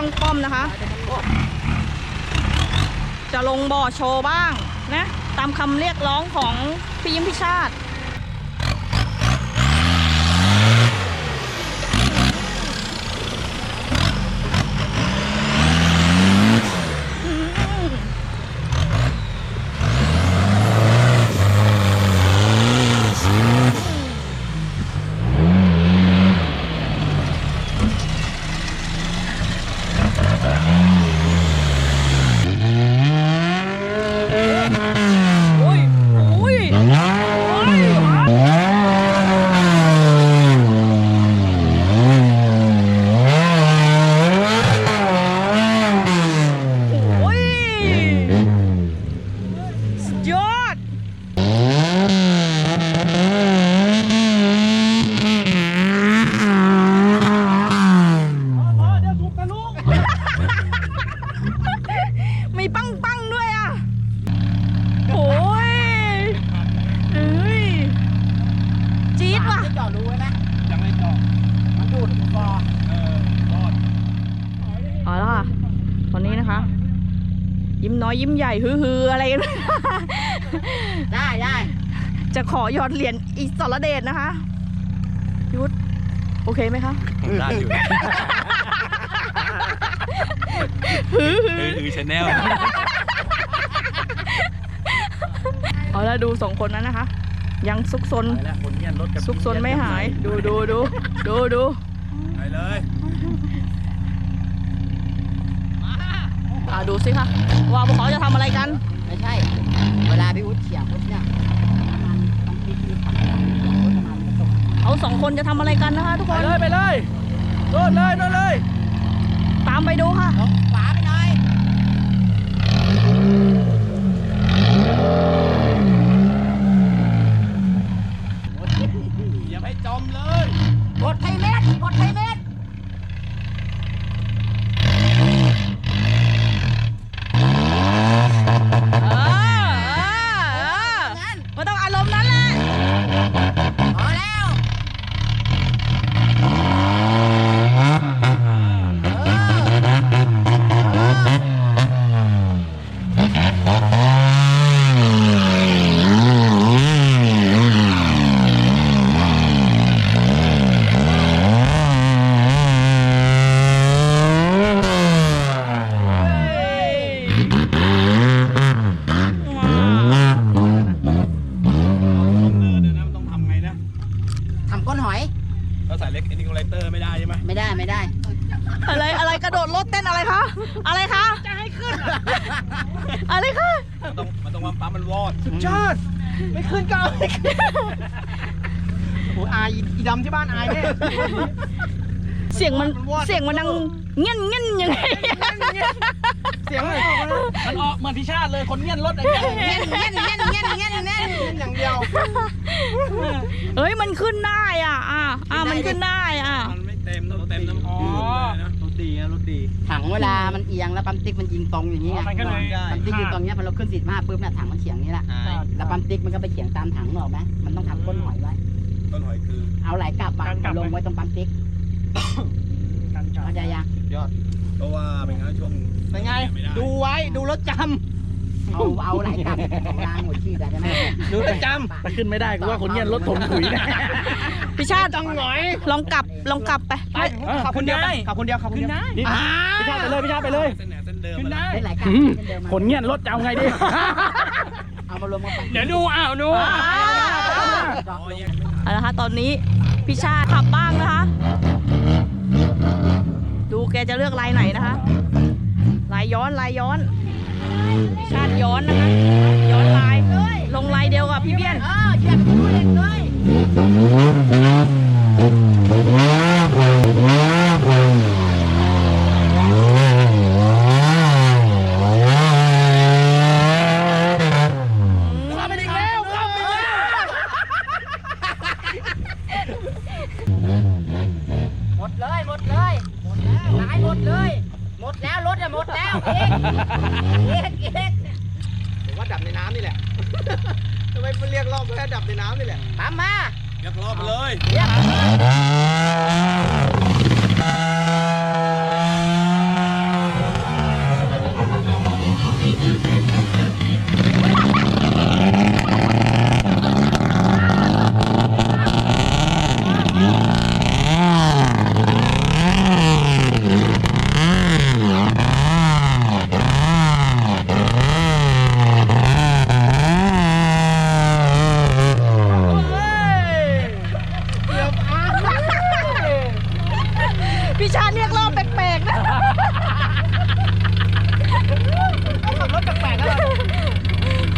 ช่างป้อมนะคะ จะลงบ่อโชว์บ้างนะ ตามคำเรียกร้องของพี่ยิ้มพิชาติ โอ้ยโอ้ยโอ้ยโอ้ย สุดยอด เดี๋ยวถูกตะลุก มีปังปังๆด้วยอะ โอ้ยเอ้ย จี๊ดว่ะ จอดรู้ไว้ไหม ยังไม่จอด มันดูดคอ เออรอด เอาละค่ะ ตอนนี้นะคะ ยิ้มน้อยยิ้ม ใหญ่ฮือฮืออะไรกัน ได้ได้จะขอหยอดเหรียญอีสรเดชนะคะยุทธโอเคไหมคะได้อยู่ฮือฮือคือชแนลเอาละดูสองคนนั้นนะคะ ยังซุกซนไปแล้วคนเงียนรถกับซุกซนไม่หาย ดูดูดูดูดูไปเลย อ่าดูสิคะว่าพวกเขาจะทำอะไรกัน ไม่ใช่ เวลาพี่อุ๊ดเฉียงปุ๊บเนี่ยน้ำมันต้องพลิกที่ขับรถน้ำมันก็ตกเขาสองคนจะทำอะไรกันนะคะทุกไปคนเลยไปเลยโดนเลยโดนเลย ตามไปดูค่ะลงขวาไปหน่อยอย่าให้จมเลยกดไทยเม็ดกดไทยเม็ด เออเออเออ งั้น มันต้องอารมณ์นั้นแหละ พอแล้วเออ เดี๋ยวนะมันต้องทำไงนะ ทำก้นหอย เราใส่เล็กเอ็นดิ้งไลเตอร์ไม่ได้ใช่ไหม ไม่ได้ไม่ได้ อะไรอะไรกระโดดรถเต้นอะไรคะ อะไรคะ จะให้ขึ้น อะไรคะ มันต้องมันต้องว่าปั๊มมันวอด สุดยอด ไม่ขึ้นก็เอาไม่ขึ้นโอ้อายอีดำที่บ้านอายแน่ เสียงมันมันวอดเสียงมันดังเงี้ยนเงี้ยนยังไงเสียงมันออกนะมันออกเหมือนพิชาติเลยคนเงียนรถอะไรเงี้ยเงี้ยนเงี้ยนเงี้ยนเงี้ยนเงี้ยนเงี้ยนอย่างเดียวเอ้ยมันขึ้นได้อะอะอะมันขึ้นได้อะมันไม่เต็มต้องเต็มน้ำดื่มเลยนะรถดีนะรถดีถังเวลามันเอียงแล้วปั๊มติ๊กมันยิงตรงอย่างนี้ไงมันก็เลยปั๊มติ๊กอยู่ตรงเนี้ยพอเราขึ้นสิบห้าปุ๊บเนี่ยถังมันเฉียงนี้แหละแล้วปั๊มติ๊กมันก็ไปเฉียงตามถังหรอกไหมมันต้องทำก้นหอยไว้ต้นหอยคือ เอาไหลกลับมาการกลับลงไว้ตรงปั๊มติ๊กเข้าใจยัง เพราะว่าเป็นงั้นช่วง เป็นไงม่ด้ดูไว้ดูรถจเอาเอาไหลกลับของรางหัวชีดอะใช่ไหมำดูประจำถ้าขึ้นไม่ได้กูว่าคนเงี้ยรถถมถุยแน่ พี่ชาติจังหน่อยลองกลับลองกลับไปไปขับคนเดียวไปขับคนเดียวขับคนเดียวนี่พี่ชาติไปเลยพี่ชาติไปเลยเส้นไหนเส้นเดิมขึ้นมาได้ ได้ไหลกลับอืมเช่นเดิมคนเงี้ยรถจะเอาไงดี เอามารวมกันไปเดี๋ยวดูอ้าวดูอ๋อแยกเอาละคะตอนนี้พี่ชาติขับบ้างนะคะ ดูแกจะเลือกลายไหนนะคะลายย้อนลายย้อน ชาติย้อนนะคะย้อนลายลงลายเดียวกับพี่เบี้ยนเออเหยียบดูเล็กเลยขับไปอีกแล้วขับไปอีกแล้วหมดเลย หมดเลย หมดแล้วหายหมดเลยหม ดแล้วรถอะหมดแล้วเอกเอกเอกผมว่าดับในน้ำนี่แหละ ทำไมมันเรียกรอบเพื่อดับในน้ำนี่แหละตามมายกรอบไปเลย เรียก พี่ชาญเรียกรอบแปลกๆนะ ขับรถแปลกๆแล้ว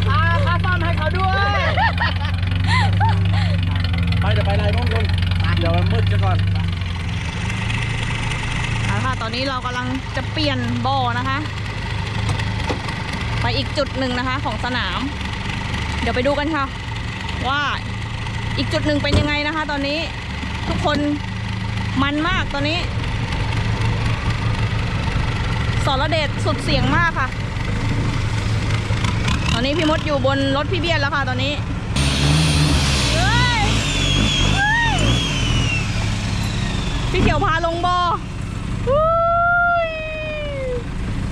พาพาซ่อมให้เขาด้วย ไปเดี๋ยวไปนายน้องยนต์เดี๋ยวมันมืดซะก่ อนเอาละค่ะตอนนี้เรากำลังจะเปลี่ยนบ่อนะคะ ไปอีกจุดหนึ่งนะคะของสนาม เดี๋ยวไปดูกันค่ะ ว่าอีกจุดหนึ่งเป็นยังไงนะคะ ตอนนี้ทุกคนมันมากตอนนี้สรเดชสุดเสียงมากค่ะ ตอนนี้พี่มดอยู่บนรถพี่เบียนแล้วค่ะตอนนี้เฮ้ยเฮ้ย พี่เขียวพาลงบ่ออุ้ย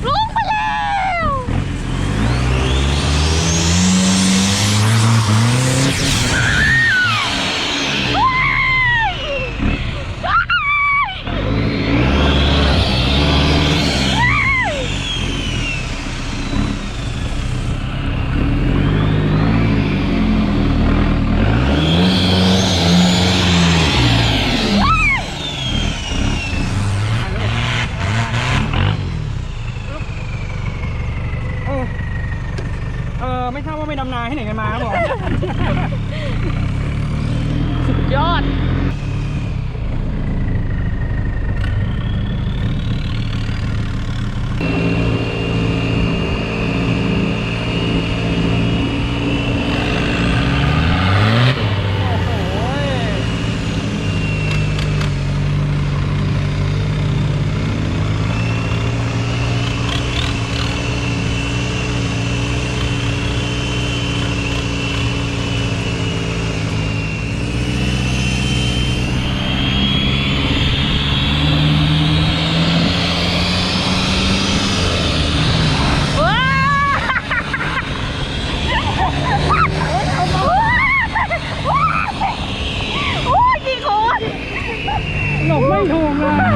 ลงไปแล้ว เออเออไม่ทราบว่าไปดำนาให้ไหนกันมาครับผม ยอด ว้าวโอ้ยกี่คน หลบไม่ถูกเลย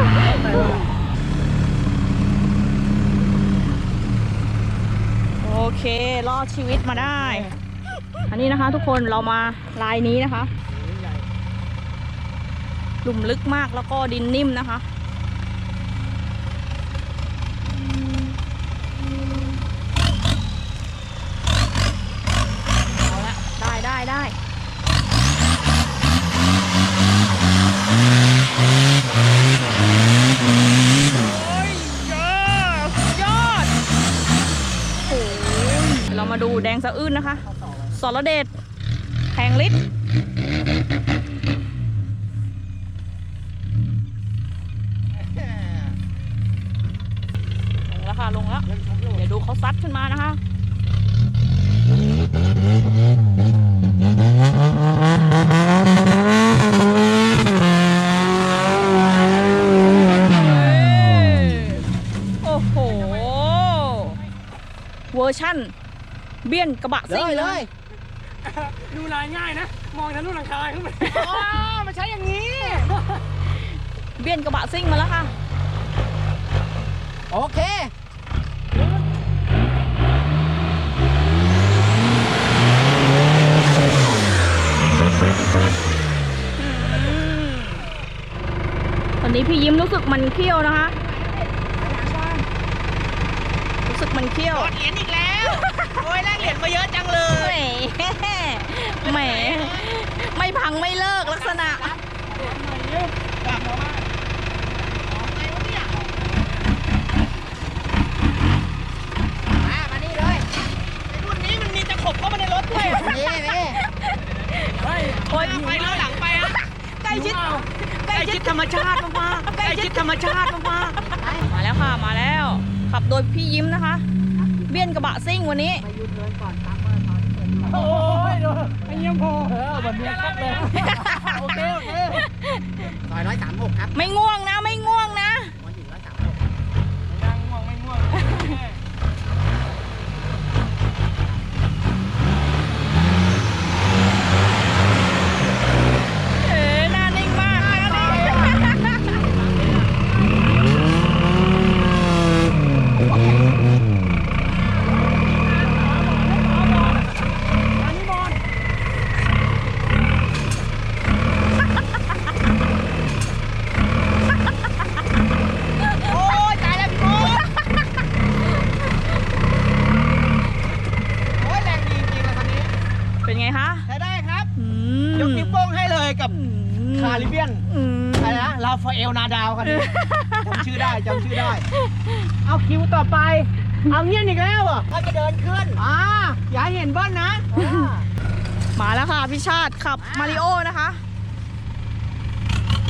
โอเค รอด ชีวิตมาได้ อันนี้นะคะ ทุกคนเรามาลายนี้นะคะ หลุมลึกมากแล้วก็ดินนิ่มนะคะ เอาละได้ได้ได้โอ้ยยอดยอด โอ้ยเรามาดูแดง สะอื้นนะคะสรเดชแทงลิตรลงแล้วค่ะลงแล้ว เดี๋ยวดูเขาซัดขึ้นมานะคะโอ้โหเวอร์ชั่น เบี้ยนกระบะซิ่งเลย ดูลายง่ายนะ มองทะลุหลังคาขึ้นไปอ๋อมันใช้อย่างนี้ เบี้ยนกระบะซิ่งมาแล้วค่ะ โอเคตอนนี้พี่ยิ้มรู้สึกมันเขี้ยวนะคะ รู้สึกมันเขี้ยวเหรียญอีกแล้ว โอ้ยแลกเหรียญมาเยอะจังเลย แหมแหมไม่พังไม่เลิกลักษณะ มามานี่เลย รุ่นนี้มันมีตะขบเข้ามาในรถด้วย นี่นี่ โอ้ยไปแล้วหลังไปอะ ใกล้ชิด ใกล้ชิดธรรมชาติมากๆใกล้ชิดธรรมชาติมาก มาแล้วค่ะ มาแล้ว ขับโดยพี่ยิ้มนะคะ เบี้ยนกระบะซิ่งวันนี้ ไปยูเทิร์นก่อนครับเมื่อตอนที่ผม ๆ โอ้ยดูไอ้เยี่ยมพอเออวันนี้ครับเลยโอเค โอเค ซอยร้อยสามหกครับ ไม่ง่วงนะ ไม่ง่วงนะ หัวหินร้อยสามหก ยังง่วงไม่ง่วง เอ๋หน้านิ่งมากหน้านิ่ง อันนี้บอล ลาฟาเอล นาดาวคันนี้จำชื่อได้จำชื่อได้ เอาคิวต่อไป เอาเงี้ยอีกแล้วเหรอะก็จะเดินขึ้นอ่าอย่าให้เห็นเบิ้ลนะมาแล้วค่ะพี่ชาติขับมาริโอนะคะ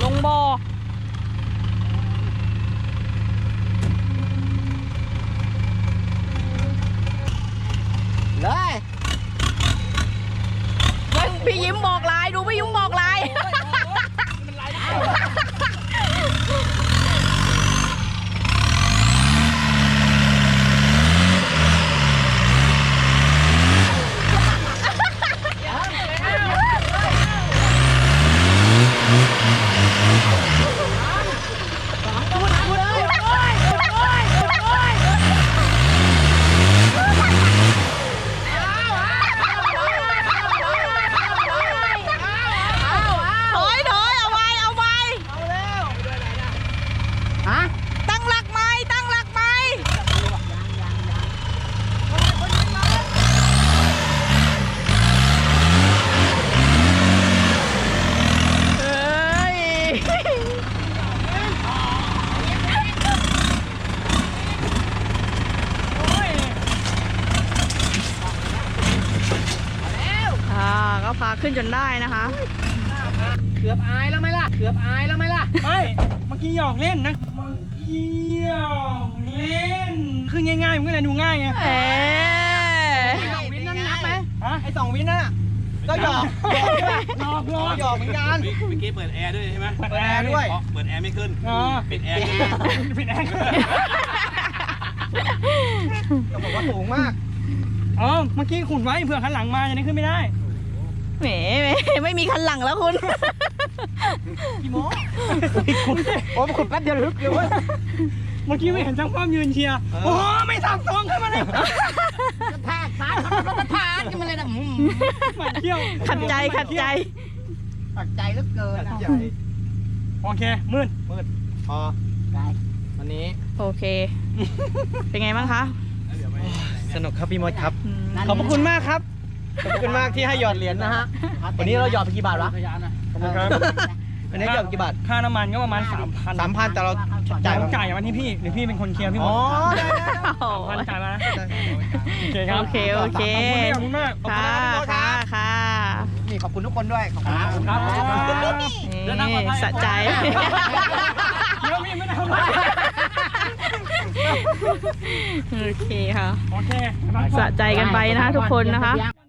ลงบอเลยพี่ยิ้มบอกลายดูพี่ยิ้มบอกลายถ Oh, ดูง่ายไงเอ๊ะสองวินนั่นนับไหมฮะไอ้สองวินนั่นน่ะก็หยอกหยอกใช่ปะหยอกหยอกหยอกเหมือนกันเมื่อกี้เปิดแอร์ด้วยใช่ไหมเปิดเปิดแอแอร์ร์ด้ด้ววยยอ๋อเปิดแอร์ไม่ขึ้นอ๋อปิดแอร์ขึ้นปิดแอร์ต้องบอกว่าสูงมากอ๋อเมื่อกี้ขุดไว้เผื่อคันหลังมาจะได้ขึ้นไม่ได้แหมแหมไม่มีคันหลังแล้วคุณกี่โมงขุดโอ้มันขุดแป๊บเดียวลึกเลยเว้ย เมื่อกี้ไม่เห็นช่างป้อมยืนเชียร์เออโอ้โหไม่สับสองขึ้นมาเลยกระแทกซ้ายรถมันผ่านกันมาเลยนะอืมหมันเที่ยวขัดใจขัดใจ ตัดใจเหลือเกินอะใหญ่โอเคมืดมืดพอได้วันนี้โอเค เป็นไงบ้างคะสนุกครับพี่มดครับ อืมขอบพระคุณมากครับ ขอบพระคุณมากที่ให้หยอดเหรียญนะฮะ วันนี้เราหยอดไปกี่บาทวะ ขอบคุณครับ วันนี้หยอดกี่บาท ค่าน้ำมันก็ประมาณสามพันสามพันแต่เราจ่าจ่ายยต้มาองจ่ายวันที่พี่หรือพี่เป็นคนเคลียร์พี่หมอ๋อดได้ได้ได้โอ้สามพันโหจ่ายมานะโอเคครับโอเคโอเคขอบคุณมากขอบค่ะคุณมากค่ะค่ะนี่ขอบคุณทุกคนด้วยขอบคุณครับครับนี่สะใจเดี๋ยวพี่ไม่ได้ทำอะไรโอเคค่ะโอเคสะใจกันไปนะคะทุกคนนะคะยัง